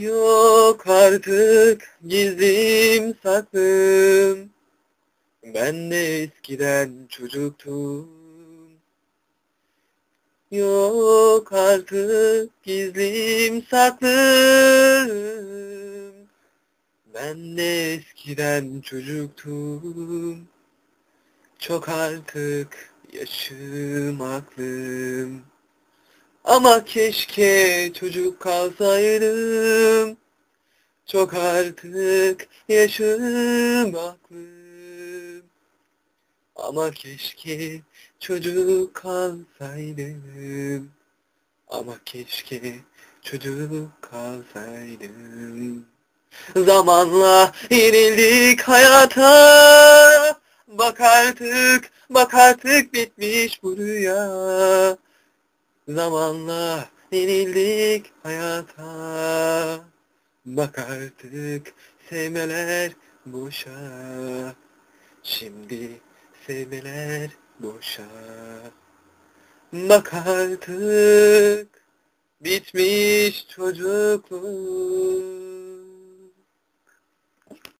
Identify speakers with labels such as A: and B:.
A: Yok artık gizlim saklım. Ben de eskiden çocuktum. Yok artık gizlim saklım. Ben de eskiden çocuktum. Çok artık yaşım aklım. Ama keşke çocuk kalsaydım. Çok artık yaşım aklım. Ama keşke çocuk kalsaydım. Ama keşke çocuk kalsaydım. Zamanla yenildik hayata. Bak artık, bak artık bitmiş bu rüya. Zamanla yenildik hayata. Bak artık sevmeler boşa. Şimdi sevmeler boşa. Bak artık bitmiş çocukluk.